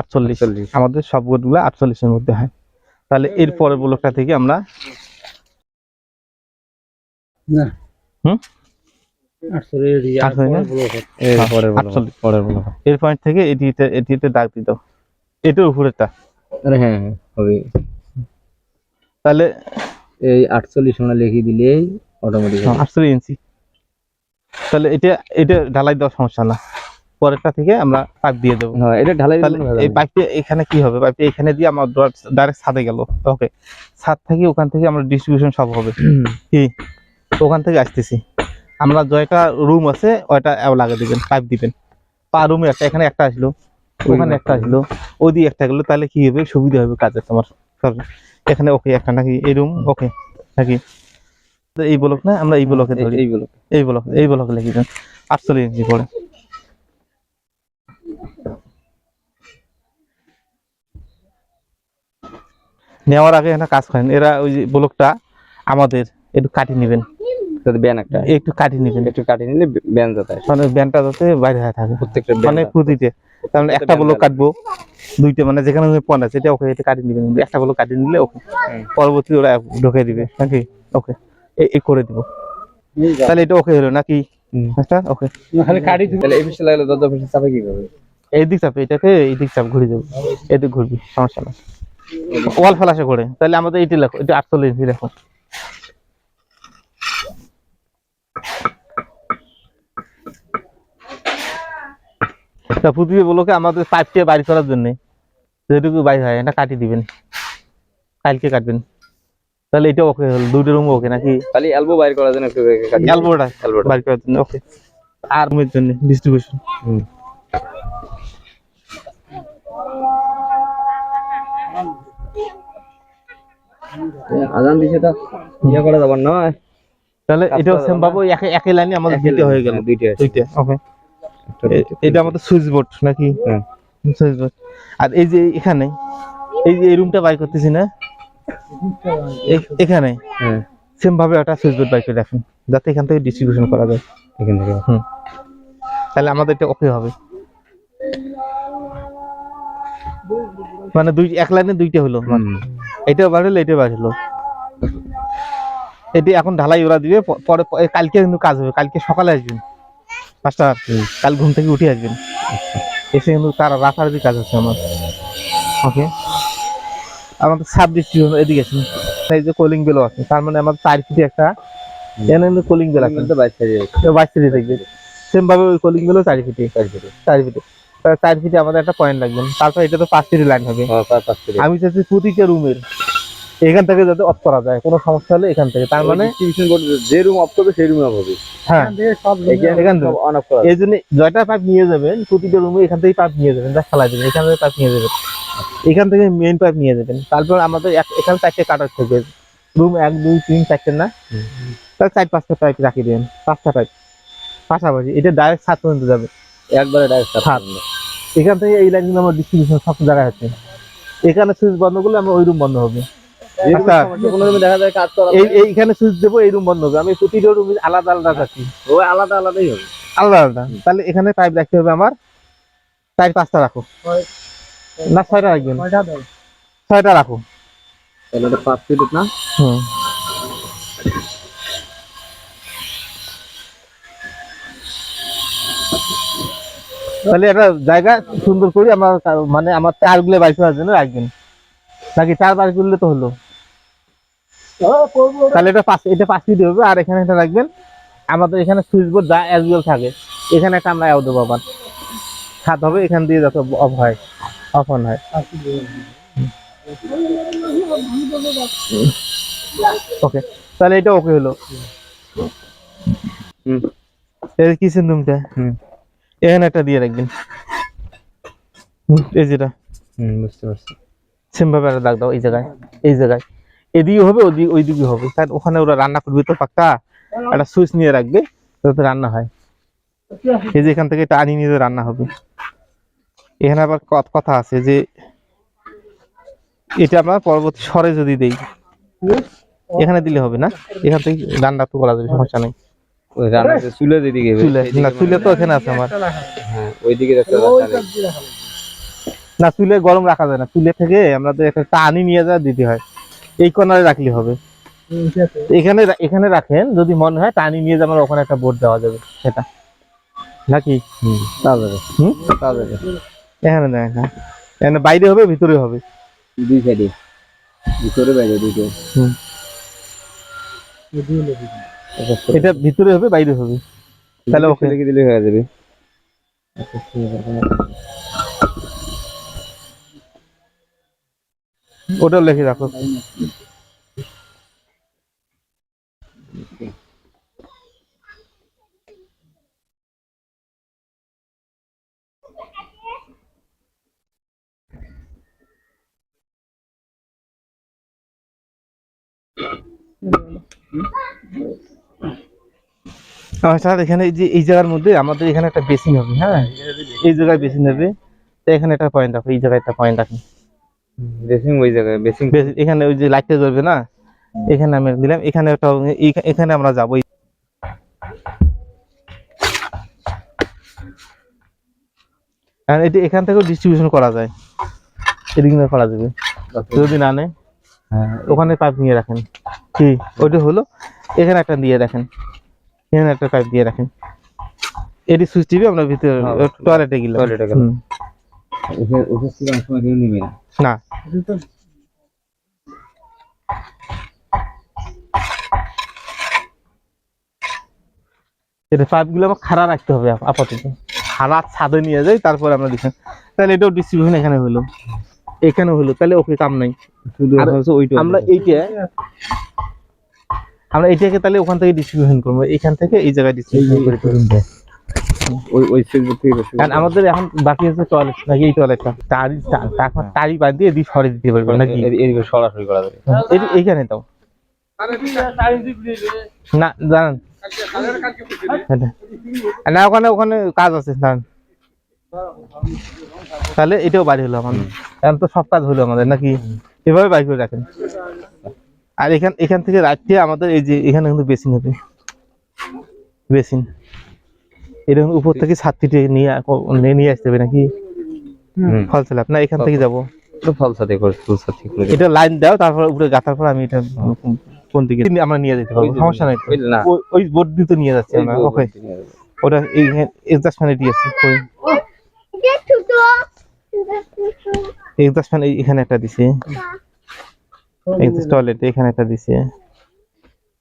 আটচল্লিশ। আমাদের সব বোর্ডগুলো আটচল্লিশের মধ্যে হয়। তাহলে এর পরের ব্লকটা থেকে আমরা? এর হ্যাঁ, পয়েন্ট থেকে এটিতে এটিতে দাগ দিত এটার হ্যাঁ হ্যাঁ হবে। তাহলে এই আটচল্লিশ আমরা লিখে দিলেই অটোমেটিক হ্যাঁ, আটচল্লিশ ইঞ্চি। তাহলে এটা এটা ঢালাই দেওয়ার সমস্যা না। পরেরটা থেকে আমরা পাইপ দিয়ে দেবো। হ্যাঁ এটা ঢালাই এই পাইপটা এখানে কি হবে? পাইপটা এখানে দিয়ে আমার ডাইরেক্ট ছাদে গেল। ওকে ছাদ থেকে ওখান থেকে আমরা ডিস্ট্রিবিউশন সব হবে। কি? ওখান থেকে আসতেছি। আমরা জয়টা রুম আছে ওইটা লাগিয়ে দিবেন পাইপ দিবেন। পা রুমে একটা এখানে একটা আসলো। ওখানে একটা আসলো। ওই দিয়ে একটা গেলো তাহলে কি হবে? সুবিধা হবে কাজে তোমার। সব এখানে ওকে একটা নাকি এই রুম ওকে নাকি? তো এই ব্লক না আমরা এই ব্লকে ধরি। এইগুলো এই ব্লক এই ব্লকে লিখে দেন আটচল্লিশ ইঞ্চি পড়ে নেওয়ার আগে একটা কাজ করেন। এরা ওই যে ব্লকটা আমাদের একটু কাটি নেবেন। ব্যান একটা একটু কাটি নেবেন। একটু কাটিয়ে নিলে ব্যান যাতে মানে ব্যানটা যাতে বাইরে হয়ে থাকে। প্রত্যেকটা মানে প্রতিতে তার মানে একটা ব্লক কাটবো দুইটা মানে যেখানে পয়েন্ট আছে এটা ওকে এটা কাটি নেবেন। একটা ব্লক কাটি নিলে ওকে পরবর্তী ওরা ঢুকে দিবে। নাকি? ওকে। এই করে দিব। তাহলে এটা ওকে হলো নাকি? আচ্ছা ওকে। কাটি তাহলে এই লাগলে দরজা চাপে কি হবে এই দিক চাপ এটাকে এই দিক চাপ ঘুরে যাব এদিক ঘুরবি সমস্যা না ওয়াল ফেলাসে করে তাহলে আমাদের এইটি লেখো এটা আটচল্লিশ ইঞ্চি লেখো। পৃথিবী বলোকে আমাদের পাইপটা বাড়ি করার জন্য। যেটুকু বাইর হয় এটা কাটি দিবেন। কালকে কাটবেন। তাহলে এটা ওকে হলো দুটো রুম ওকে নাকি? খালি এলবো বাইর করার জন্য একটু কাটি এলবোটা এলবোটা বাড়ি করার জন্য ওকে আর রুমের জন্য ডিস্ট্রিবিউশন আজান দিছে তো ইয়ে করা যাবার নয়। তাহলে এটাও সেম একই লাইনে আমাদের দুইটা হয়ে গেল। দুইটা দুইটা ওকে এটা আমাদের সুইচ বোর্ড নাকি? হ্যাঁ। সুইচ বোর্ড আর এই যে এখানে এই যে এই রুমটা বাই করতেছি না? এখানে? হ্যাঁ। সেম ভাবে একটা সুইচ বোর্ড বাই করে রাখেন যাতে এখান থেকে ডিস্ট্রিবিউশন করা যায়। এখান থেকে। তাহলে আমাদের এটা ওকে হবে। মানে দুই এক লাইনে দুইটা হলো। মানে হুম। এটাও বার হলো এটাও বার হলো। এটি এখন ঢালাই ওরা দিবে পরে কালকে কিন্তু কাজ হবে কালকে সকালে আসবেন। পাঁচটা কাল ঘুম থেকে উঠে আসবেন। এসে কিন্তু তার রাতারাতি কাজ আছে আমার। ওকে? আমাদের ডিস্ট্রিবিউশন এদিকে আছে এই যে কোলিং বেলও আছে তার মানে আমার চার ফিটে একটা এখানে কিন্তু কোলিং বেল আছে। বাইশ সাইজে বাইশ ফিটে থাকবে। সেম ভাবে ওই কোলিং বেলও চার ফিটে চার ফিটে তাহলে চার ফিটে আমাদের একটা পয়েন্ট লাগবে। তারপর এটা তো পাঁচ ফিটে লাইন হবে। হ্যাঁ আমি চাচ্ছি প্রতিটা রুমের এখান থেকে যাতে অফ করা যায় কোনো সমস্যা হলে এখান থেকে। তার মানে যে রুম অফ করবে সেই রুমে অফ হবে। হ্যাঁ। এই জন্য জয়টা পাইপ নিয়ে যাবেন প্রতিটা রুমে এখান থেকে পাইপ নিয়ে যাবেন যা খেলা দেবেন এখান থেকে পাইপ নিয়ে যাবেন। এখান থেকে মেইন পাইপ নিয়ে যাবেন। তারপর আমাদের এখানে চারটে কাটার থাকবে। রুম এক দুই তিন চারটে না? তাহলে চার পাঁচটা পাইপ রাখিয়ে দেবেন। পাঁচটা পাইপ পাশাপাশি এটা ডাইরেক্ট সাত পর্যন্ত যাবে। একবারে ডাইরেক্ট সাত। এখান থেকে এই লাইনগুলো আমার ডিস্ট্রিবিউশন সব জায়গায় আছে। এখানে সুইচ বন্ধ করলে আমার ওই রুম বন্ধ হবে। আচ্ছা। দেখা যায় কাজ করা এইখানে সুইচ দেবো এই রুম বন্ধ হবে। আমি প্রতিটা রুমে আলাদা আলাদা রাখি ওই আলাদা আলাদাই হবে। আলাদা আলাদা। তাহলে এখানে পাইপ রাখতে হবে আমার। চার পাঁচটা রাখো। না ছয়টা রাখবেন। ছয়টা রাখো। তাহলে এটা পাঁচ ফিট না? হুম। তাহলে একটা জায়গা সুন্দর করে আমার মানে আমার চারগুলো বাইক করার জন্য রাখবেন নাকি চার বাইক করলে তো হলো। তাহলে এটা পাঁচ এটা পাঁচ ফিট হবে আর এখানে একটা রাখবেন। আমাদের এখানে সুইচ বোর্ড যা অ্যাজ থাকে এখানে একটা আমরা অ্যাও দেবো আবার। ছাদ হবে এখান দিয়ে যত অফ হয় অফ অন হয়। ওকে তাহলে এটা ওকে হলো। হুম। এই কিচেন রুমটা হুম। এখানে একটা দিয়ে রাখবেন। এই যেটা। হুম বুঝতে পারছি। সেম ভাবে একটা দাগ দাও এই জায়গায় এই জায়গায়। এদিকে হবে ওদিকে ওইদিকে হবে। কারণ ওখানে ওরা রান্না করবে তো পাক্কা। একটা সুইচ নিয়ে রাখবে যাতে রান্না হয়। এই যে এখান থেকে এটা আনিয়ে নিয়ে রান্না হবে। এখানে আবার কত- কথা আছে যে এটা আমরা পরবর্তী স্বরে যদি দেই এখানে দিলে হবে না? এখান থেকে রান্না তো করা যাবে সমস্যা নেই। ওই চুলে যেদিকে না চুলে তো এখানে আছে আমার। হ্যাঁ ওইদিকে। না চুলে গরম রাখা যায় না। চুলে থেকে আমাদের একটা টানি নিয়ে যা দিতে হয়। এই কর্নারে রাখলে হবে। এখানে এখানে রাখেন যদি মনে হয় টানি নিয়ে যাবার ওখানে একটা বোর্ড দেওয়া যাবে সেটা। নাকি? তা যাবে। হুম? তা যাবে। এখানে না এখানে এখানে বাইরে হবে ভিতরে হবে? দুই সাইডে ভিতরে বাইরে দুটো হুম। এটা ভিতরে হবে বাইরে হবে। তাহলে ওকে। লিখে দিলে হয়ে যাবে। ওটা লিখে রাখো। আচ্ছা এখানে এই যে এই জায়গার মধ্যে আমাদের এখানে একটা বেসিন হবে হ্যাঁ? এই জায়গায় বেসিন হবে। তো এখানে একটা পয়েন্ট রাখো এই জায়গায় একটা পয়েন্ট রাখি বেসিং ওই জায়গায় বেসিং এখানে ওই যে লাইটটা জ্বলবে না? এখানে আমি দিলাম এখানে একটা এখানে আমরা যাব। আর এটা এখান থেকেও ডিস্ট্রিবিউশন করা যায়। এদিকে করা যাবে। যদি না নেয় হ্যাঁ। ওখানে পাইপ নিয়ে রাখেন। কি? ওইটা হলো এখানে একটা দিয়ে রাখেন। এখানে একটা পাইপ দিয়ে রাখেন। এটি সুইচ টিপে আমরা ভিতরে হ্যাঁ। টয়লেটে গেলাম। টয়লেটে গেলাম। না। এটা পাইপগুলো আমার খাড়া রাখতে হবে আপ- আপাতত। খাড়া ছাদে নিয়ে যাই তারপরে আমরা দেখি তাহলে এটাও ডিস্ট্রিবিউশন এখানে হলো। এখানে হলো তাহলে ওকে কাম নাই। আমরা এইটা আমরা এটাকে তাহলে ওখান থেকে ডিস্ট্রিবিউশন করব। এখান থেকে এই জায়গায় ডিস্ট্রিবিউশন করে করব। ওই ওই সুইচবোর্ড থেকে বেশি কারণ আমাদের এখন বাকি আছে টয়লেট নাকি? এই টয়লেটটা টারি বাদ দিয়ে দিয়ে সরে দিতে পারব নাকি? এদিকে সরাসরি করা যাবে। এইখানে দাও। না জানেন এটা। না ওখানে ওখানে কাজ আছে দাঁড়ান। তাহলে এটাও বাড়ি হলো আমাদের। এখন তো সব কাজ হলো আমাদের নাকি? এভাবে বাড়ি করে রাখেন। আর এখান এখান থেকে রাখতে আমাদের এই যে এখানে কিন্তু বেসিন হবে। বেসিন। এটা উপর থেকে ছাদ থেকে নিয়ে নিয়ে নিয়ে আসতে হবে নাকি? ফল স্ল্যাব না এখান থেকে যাব। ফল সাথে ফুল সাথে এটা লাইন দাও তারপর উপরে গাঁথার পর আমি এটা কোন দিকে আমরা নিয়ে যেতে পারব সমস্যা নাই ওই বোর্ড দিয়ে তো নিয়ে যাচ্ছি আমরা ওকে ওটা এই এক্সাস্ট ফ্যান এটি আছে এক্সাস্ট ফ্যান এখানে একটা দিছে। এক্সাস্ট টয়লেট এখানে একটা দিছে।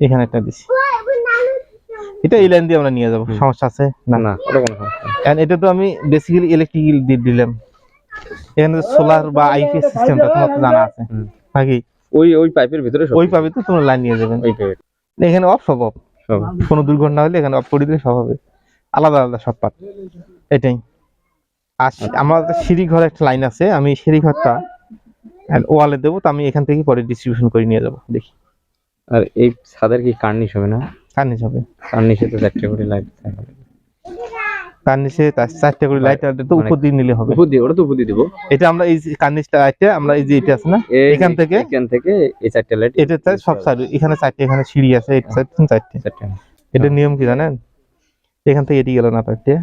এখানে একটা দিছে। এটা এই লাইন দিয়ে আমরা নিয়ে যাব সমস্যা আছে? না। না ওটা কোনো সমস্যা এটা তো আমি বেসিক্যালি ইলেকট্রিক দিয়ে দিলাম। এখানে সোলার বা আইপিএস সিস্টেমটা তোমার তো জানা আছে। নাকি ওই ওই পাইপের ভিতরে ওই পাবে তো তোমার লাইন নিয়ে যাবেন। এখানে অফ সব অফ কোনো দুর্ঘটনা হলে এখানে অফ করে দিলে সব হবে। আলাদা আলাদা সব পার্ট এটাই। আর আমাদের সিঁড়ি ঘরে একটা লাইন আছে আমি সিঁড়ি ঘরটা ওয়ালে দেবো তো আমি এখান থেকে পরে ডিস্ট্রিবিউশন করে নিয়ে যাব দেখি। আর এই ছাদের কি কার্নিশ হবে না? কার নিচে হবে। কার্নিশে তো চারটে করে লাইট থাকবে কার নিচে তার চারটে করে লাইট তো উপর দিয়ে নিলে হবে। উপর দিয়ে ওটা তো উপর দিয়ে দিব। এটা আমরা এই কার্নিশটা লাইটটা আমরা এই যে এটা আছে না এখান থেকে? এখান থেকে এই চারটে লাইট এটা তাই সব সাইড এখানে চারটে এখানে সিঁড়ি আছে এটা সাইড চারটে। চারটে এটা নিয়ম কি জানেন? এখান থেকে এটি গেল না পাইপটা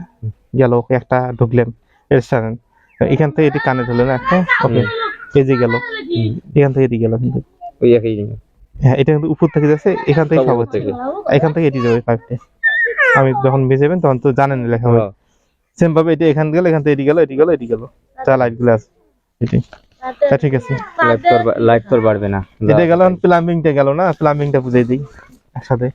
গেল একটা ঢুকলেন রেস্টুরেন্ট এখান থেকে এটি কানে ধরলেন একটা ওকে। এই যে গেল এখান থেকে এটি গেল কিন্তু। ওই একই জিনিস। হ্যাঁ এটা কিন্তু উপর থেকে যাচ্ছে এখান থেকে হচ্ছে। থেকে। এখান থেকে এটি যাবে পাইপটা। আমি যখন বেজাবেন তখন তো জানেন লেখা হবে। হ্যাঁ। সেম ভাবে এটা এখান গেল এখান থেকে এটি গেল এটি গেল এটি গেল। চা লাইটগুলো আছে এটি। তা ঠিক আছে। লাইট তো আর বা- লাইট তো বাড়বে না। এটা গেল প্লাম্বিংটা গেল না প্লাম্বিংটা বুঝিয়ে দিই একসাথে।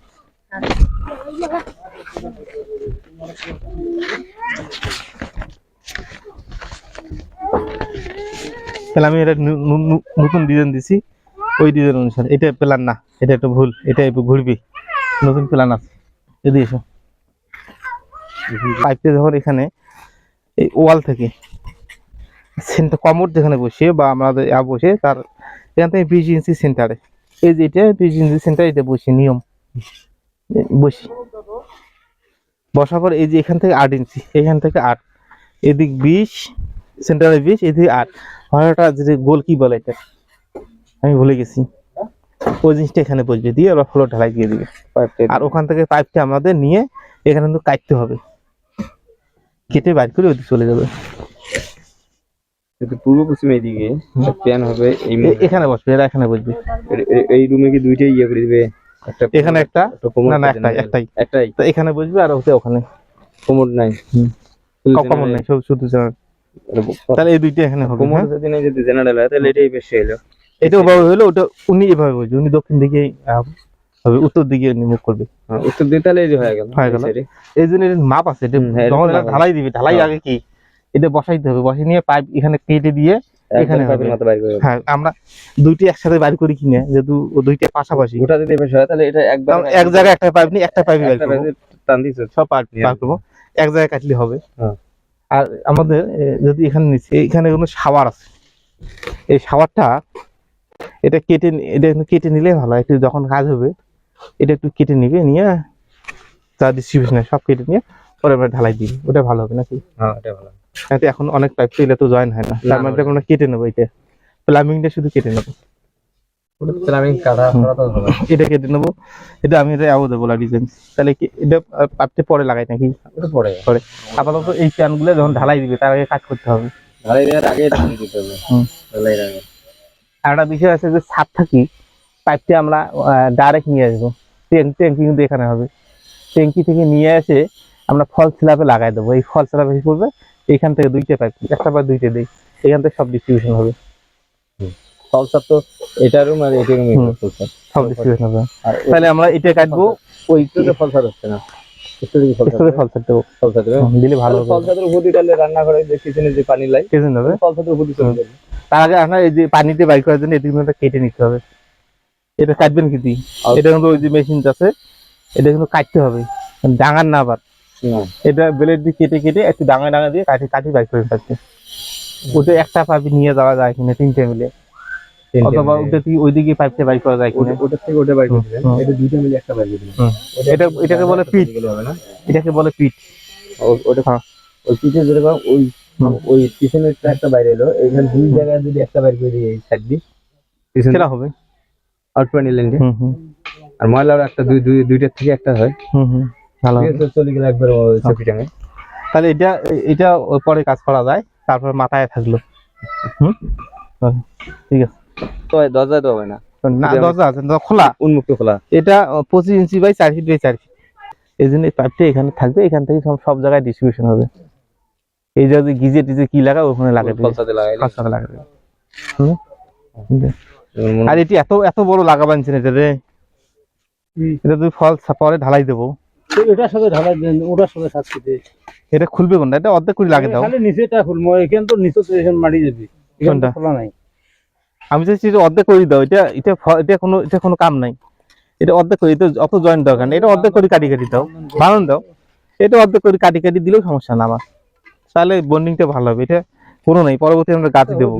তাহলে আমি এটা নতুন ডিজাইন দিছি। ওই ডিজাইন অনুসারে। এটা প্ল্যান না। এটা একটু ভুল। এটা একটু ঘুরবি। নতুন প্ল্যান আছে। এদিকে এসো। পাইপটা যখন এখানে, এই ওয়াল থেকে সেন্টার কমোড যেখানে বসে বা আমাদের ইয়া বসে, তার এখান থেকে বিশ ইঞ্চি সেন্টারে এই যে এটা, বিশ ইঞ্চি সেন্টার এটা বসি, নিয়ম। বসি। বসার পর এই যে এখান থেকে আট ইঞ্চি এখান থেকে আট। এদিক বিশ সেন্টারে বিশ এদিকে আট ভাড়াটা যে গোল কি বলে এটা আমি ভুলে গেছি। ওই জিনিসটা এখানে বসবে দিয়ে ওরা ফ্লোর ঢালাই দিয়ে দিবে। আর ওখান থেকে পাইপটা আমাদের নিয়ে এখানে কিন্তু কাটতে হবে। কেটে বাইর করে ওদিকে চলে যাবে। যদি পূর্ব পশ্চিম এইদিকে ফ্যান হবে এখানে বসবে এরা এখানে বসবে। এই রুমে কি দুইটাই ইয়ে করে দিবে? এখানে একটা? না না একটাই একটাই। একটাই? তো এখানে বসবে আর হচ্ছে ওখানে। কোমর নাই। general- নেই শুধু তাহলে এই দুইটা এখানে হবে কোমর হ্যাঁ? যদি যদি জেনারেল হয় তাহলে এটাই বেশি হলো এটা ওভাবে হলো ওটা উনি এভাবে উনি দক্ষিণ দিকে হবে উত্তর দিকে উনি মুখ করবে। হ্যাঁ, উত্তর দিয়ে তাহলে এই যে হয়ে গেল হয়ে গেল। এই জন্য মাপ আছে এটা হ্যাঁ, যখন এটা ঢালাই দিবে ঢালাই। আগে কি? এটা বসাইতে হবে বসাই নিয়ে পাইপ এখানে কেটে দিয়ে এখানে। হ্যাঁ আমরা দুইটি একসাথে বাইর করি কিনা যেহেতু দুইটা পাশাপাশি। গোটা যদি বেশি হয় তাহলে এটা তাহলে এক জায়গায় একটা পাইপ নিয়ে একটা পাইপ বাইর করব। সব পাইপ বাইর করব। এক জায়গায় কাটলে হবে। হ্যাঁ। আর আমাদের যদি এখানে নিচ্ছি এখানে কোনো শাওয়ার আছে। এই শাওয়ারটা এটা কেটে এটা একটু কেটে নিলে ভালো হয়। একটু যখন কাজ হবে এটা একটু কেটে নিবে নিয়ে যা ডিস্ট্রিবিউশনে সব কেটে নিয়ে পরে এবার ঢালাই দিবি ওটা ভালো হবে নাকি? হ্যাঁ এটা ভালো এতে এখন অনেক পাইপ তো তো জয়েন হয় না। তার মধ্যে আমরা কেটে নেব এটা। প্লাম্বিংটা শুধু কেটে নেব। এটা কেটে নেব। এটা আমি এটা অ্যাবো দেবো ডিজাইন তাহলে কি এটা পাইপটা পরে লাগাই নাকি? এটা পরে। আপাতত এই প্যানগুলো যখন ঢালাই দিবে তার আগে কাজ করতে হবে। ঢালাই দেওয়ার আগে দিতে হবে। ঢালাই আগে। আর একটা বিষয় আছে যে ছাদ থাকি পাইপটা আমরা ডাইরেক্ট নিয়ে আসব। ট্যাঙ্ক ট্যাঙ্কি কিন্তু এখানে হবে। ট্যাঙ্কি থেকে নিয়ে এসে আমরা ফল স্ল্যাবে লাগাই দেবো। এই ফল স্ল্যাবে কি করবে? এইখান থেকে দুইটা পাইপ একটা বা দুইটা দিই। এখান থেকে সব ডিস্ট্রিবিউশন হবে। ফলসার তো এটা রুম আর এটা রুম সব ডিস্ট্রিবিউশন হবে তাহলে আমরা এটা কাটবো। ওই তো ফলসার হচ্ছে না। কেটে পানিতে করার জন্য নিতে হবে। এটা কাটবেন কি এটা কিন্তু ওই যে আছে এটা কিন্তু কাটতে হবে। ডাঙার না আবার। এটা ব্লেড দিয়ে কেটে কেটে একটু ডাঙা ডাঙা দিয়ে কাটি কাটি বাইর করে ওটা একটা পাইপ নিয়ে যাওয়া যায় কিনা তিনটে মিলে। অথবা মিলে। ওটা দিয়ে ওইদিকে পাইপটা বাইর করা যায় কিনা। ওটা- থেকে ওটা বাইর করে দিবেন। এটা দুইটা মিলে একটা বাইর করে দিবেন। এটা এটাকে বলে পিট। এটাকে বলে পিট। ওটা হ্যাঁ। ওই পিঠে যেরকম ওই ওই পিছনের একটা বাইরে এলো। এখানে দুই জায়গায় যদি একটা বাইর করে এই সাইড দিয়ে সেটা হবে। আউট পানি লাইন হুম হুম। আর ময়লার একটা দুই দুই দুইটার থেকে একটা হয়। হুম হুম। ভালো আছে, চলে গেলে একবার চোখি টাঙে তাহলে এটা এটা পরে কাজ করা যায় তারপর মাথায় থাকল। হুম? ঠিক আছে। তো দরজায় তো হবে না। না এটা- দরজা আছে খোলা। উন্মুক্ত খোলা। এটা পঁচিশ ইঞ্চি বাই চার ফিট বাই চার ফিট। এই জন্য পাইপটা এখানে থাকবে এখান থেকে সব সব জায়গায় ডিস্ট্রিবিউশন হবে। এই যে গিজে টিজে কি ওখানে লাগাবে লাগাবে মনে- আর এটি এত এত বড় লাগাবেন এটা রে। এটা তুই ফল পরে ঢালাই দেবো। এটার সাথে ঢালাই দেন ওটার সাথে এটা খুলবে কোনটা? এটা অর্ধেক করে লাগে দাও। খালি নিচেটা খুলবো এখানে তো নিচে মারি যাবি খোলা নাই। আমি চাইছি এটা অর্ধেক করে দাও এটা এটা এটা কোনো এটা কোনো কাম নাই। এটা অর্ধেক করে অত জয়েন্ট দরকার নেই। এটা অর্ধেক করে কাটি কাটি দাও। বানান দাও। এটা অর্ধেক করে কাটি কাটি দিলেও সমস্যা না আমার। তাহলে বন্ডিংটা ভালো হবে। এটা কোনো নাই। পরবর্তী আমরা গাঁথি দেবো।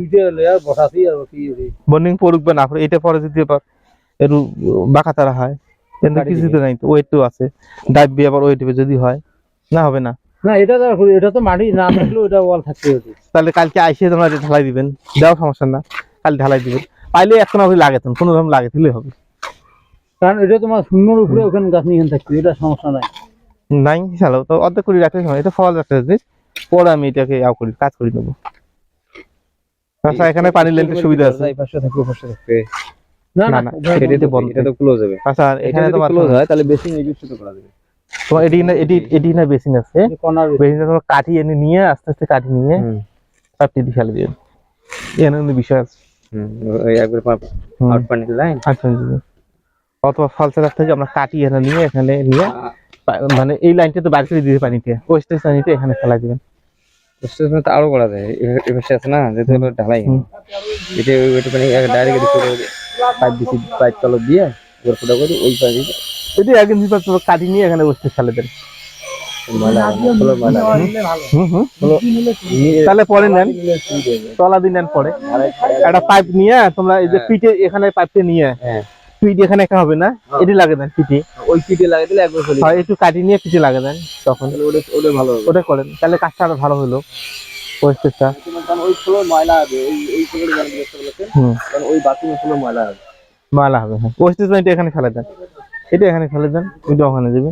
বন্ডিং পড়ুক বা না এটা পরে যদি আবার একটু বাঁকা তারা হয় কিছু তো নাই তো। ওয়েট তো আছে। ডাইভ আবার ওয়েট যদি হয় না হবে না। না এটা তো এটা তো মাটি না থাকলেও এটা ওয়াল থাকতে হতো তাহলে কালকে আইসে তোমরা ঢালাই দিবেন। দেওয়া সমস্যা না। কাল ঢালাই দিবেন। পাইলে এখন আপনি লাগে তখন কোনো রকম লাগে দিলে হবে। কারণ এটা তোমার শূন্যর উপরে ওখানে গাছ নিয়ে থাকবে এটা সমস্যা নাই। নাই চালো তো অর্ধেক করে রাখতে সময় এটা ফল একটা জিনিস পরে আমি এটাকে আও করি কাজ করে নেব। আচ্ছা এখানে পানি লেনতে সুবিধা আছে। এই পাশে থাকবে পাশে থাকবে না না, এটা তো বন্ধ। এটা তো ক্লোজ হবে। আচ্ছা এখানে তোমার ক্লোজ হয় তাহলে বেশি এই করা যাবে। তোমার এটি না এটি এটি না বেসিন আছে। কর্নার বেসিনটা তোমার কাঠি এনে নিয়ে আস্তে আস্তে কাঠি নিয়ে সব টিটি ফেলে দিবেন। এখানে বিষয় আছে? ওই একবার আউট পানি লাইন আচ্ছা জি। অথবা ফলসের কাছ থেকে আমরা কাটি এনে নিয়ে এখানে নিয়ে মানে এই লাইনটা তো বাইরে করে দিতে পানিতে। ওয়েস্টেজ পানিতে এখানে ফেলা দিবেন তো আরও করা যায়। না যেতে হলো ঢালাই। এটা ওই ওইটা মানে ডাইরেক্ট পাইপ দিছি পাইপ তলত দিয়ে এবার ফুটা করে ওই পাইপ এটি একদিন কাটি নিয়ে এখানে ওয়েস্টেজ ফেলে দেন। তাহলে পরে নেন। তলা দিন নেন পরে। একটা পাইপ নিয়ে তোমরা এই যে পিঠে এখানে পাইপটা নিয়ে হ্যাঁ। এখানে একটা হবে না? এটি লাগে দেন ওই লাগিয়ে দিলে একবার হয় একটু কাটি নিয়ে লাগে দেন তখন। ওটা ওটা ভালো ওটা করেন। তাহলে কাজটা আরও ভালো হলো। কারণ ওই ফ্লোর ময়লা হবে। ওই দেখতে বলেছেন কারণ ময়লা হবে। ময়লা হবে হ্যাঁ। পানিটা এখানে ফেলে দেন। এটা এখানে ফেলে দেন। ওইটা ওখানে যাবে।